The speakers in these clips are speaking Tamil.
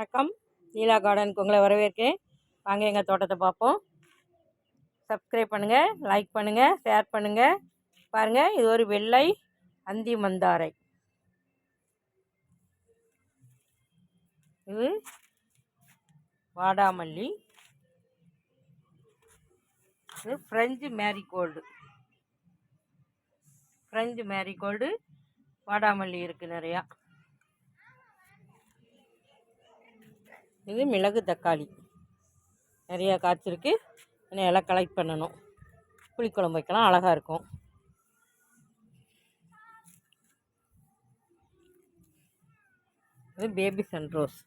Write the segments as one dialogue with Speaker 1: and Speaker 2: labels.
Speaker 1: வணக்கம். லீலா கார்டனுக்கு உங்களை வரவேற்கிறேன் வாங்க எங்கள் தோட்டத்தை பார்ப்போம். சப்ஸ்கிரைப் பண்ணுங்கள் லைக் பண்ணுங்கள் ஷேர் பண்ணுங்கள் பாருங்கள் இது ஒரு வெள்ளை அந்தி மந்தாரை. இது வாடாமல்லி. இது ஃப்ரெஞ்சு மேரிகோல்டு. ஃப்ரெஞ்சு மேரிகோல்டு வாடாமல்லி இருக்குது நிறையா. இது மிளகு தக்காளி. நிறையா காய்ச்சிருக்கு. இன்னும் எல்லாம் கலெக்ட் பண்ணணும். புளிக்குழம்பு வைக்கலாம் அழகாக இருக்கும். இது பேபி சன்ரோஸ்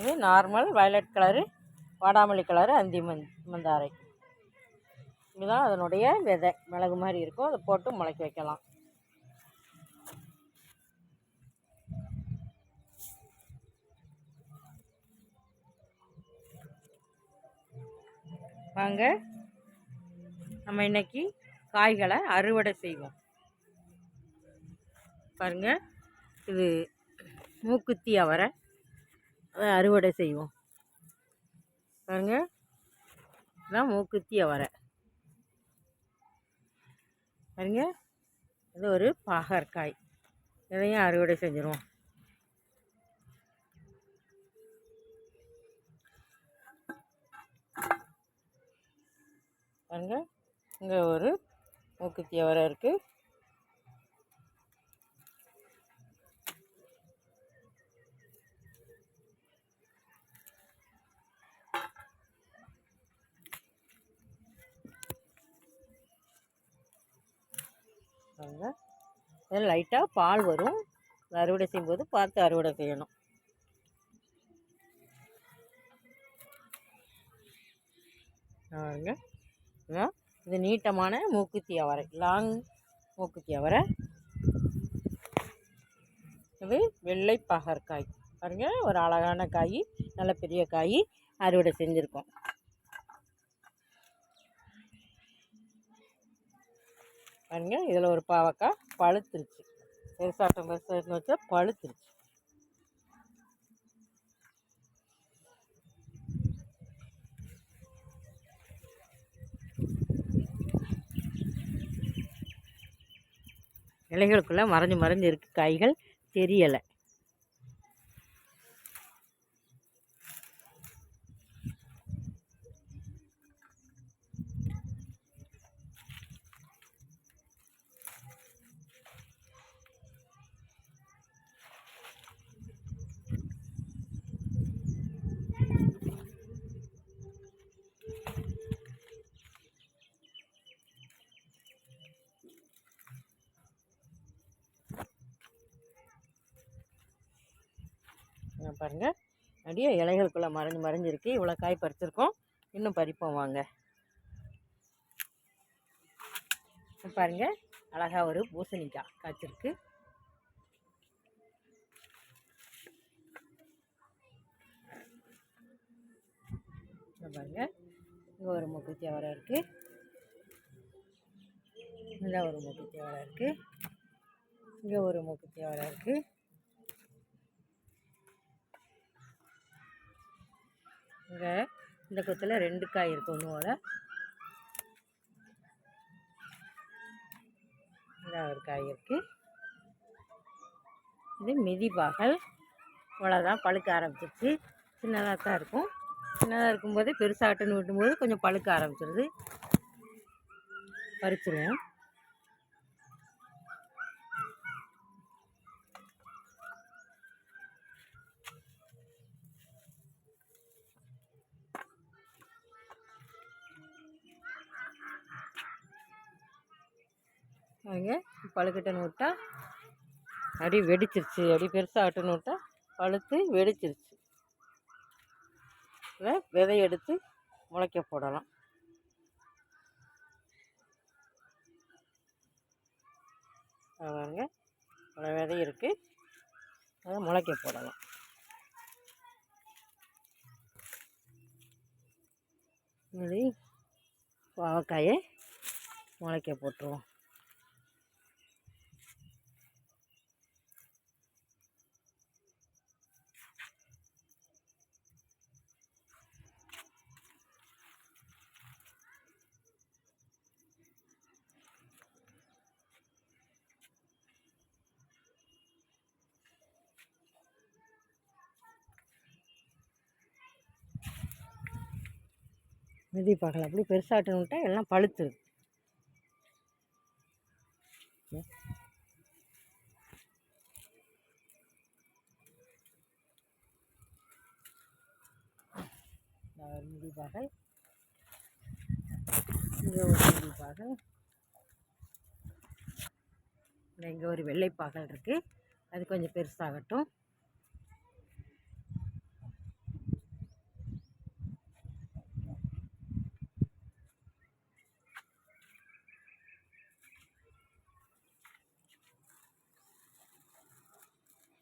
Speaker 1: இது நார்மல் வயலட் கலரு வாடாமல்லி கலரு அந்தி மந் மந்தாரை. இதுதான் அதனுடைய விதை. மிளகு மாதிரி இருக்கும். அதை போட்டு முளைக்க வைக்கலாம். வாங்க. நம்ம இன்னைக்கு காய்களை அறுவடை செய்வோம். பாருங்க. இது மூக்குத்தி அவரை. அதை அறுவடை செய்வோம். பாருங்க. இதான் மூக்குத்தி அவரை பாருங்க. இது ஒரு பாகற்காய். இதையும் அறுவடை செஞ்சிருவோம். பாருங்க. இங்கே ஒரு மூக்குத்தி அவரை இருக்குது பாருங்க இதில் லைட்டாக பால் வரும். அறுவடை செய்யும்போது பார்த்து அறுவடை செய்யணும். பாருங்க. இது நீட்டமான மூக்குத்தி அவரை. லாங் மூக்குத்தி அவரை. இது வெள்ளை பகற்காய். பாருங்க ஒரு அழகான காய் நல்ல பெரிய காய் அறுவடை செஞ்சுருக்கோம். பாருங்க. இதில் ஒரு பாவக்காய் பழுத்துருச்சு. பெருசாட்டம் பெருசாட்டம் வச்சா பழுத்துருச்சு. இலைகளுக்குள்ளே மறைஞ்சு மறைஞ்சு இருக்குது காய்கள். தெரியலை. பாருங்கள் அப்படியே இலைகளுக்குள்ளே மறைஞ்சு மறைஞ்சிருக்கு. இவ்வளோ காய் பறிச்சிருக்கோம். இன்னும் பறிப்போம் வாங்க. பாருங்கள் அழகாக ஒரு பூசணிக்காய் காய்ச்சிருக்கு. பாருங்க. இங்கே ஒரு மூக்குத்தி அவரை இருக்குது இங்கே ஒரு மூக்குத்தி அவரை இருக்குது இங்கே ஒரு மூக்குத்தி அவரை இருக்குது இங்கே இந்த கொத்தில் ரெண்டு காய் இருக்குது ஒன்று இந்த ஒரு காய் இருக்குது இது மிதிபாகல் இவ்வளோதான் பழுக்க ஆரம்பிச்சிருச்சு. சின்னதாக தான் இருக்கும். சின்னதாக இருக்கும்போதே பெருசாகட்டுன்னு விட்டும்போது கொஞ்சம் பழுக்க ஆரம்பிச்சிருது. பறிச்சிருவோம். அவங்க பழுக்கட்டுன்னு விட்டா அடி வெடிச்சிருச்சு அடி பெருசாக ஆட்டுன்னு விட்டா பழுத்து வெடிச்சிருச்சு. இதை விதை எடுத்து முளைக்க போடலாம். பல பாருங்க விதை இருக்குது அதை முளைக்க போடலாம். இது பாவக்காயை முளைக்க போட்டுருவோம். மிதி பார்க்கலாம் அப்படி பெருசாட்டுன்னு எல்லாம் பழுத்துருது. மிதி பாகல் இங்கே ஒரு மிதி பாகல் இங்கே ஒரு வெள்ளைப்பாகல் இருக்குது அது கொஞ்சம் பெருசாகட்டும்.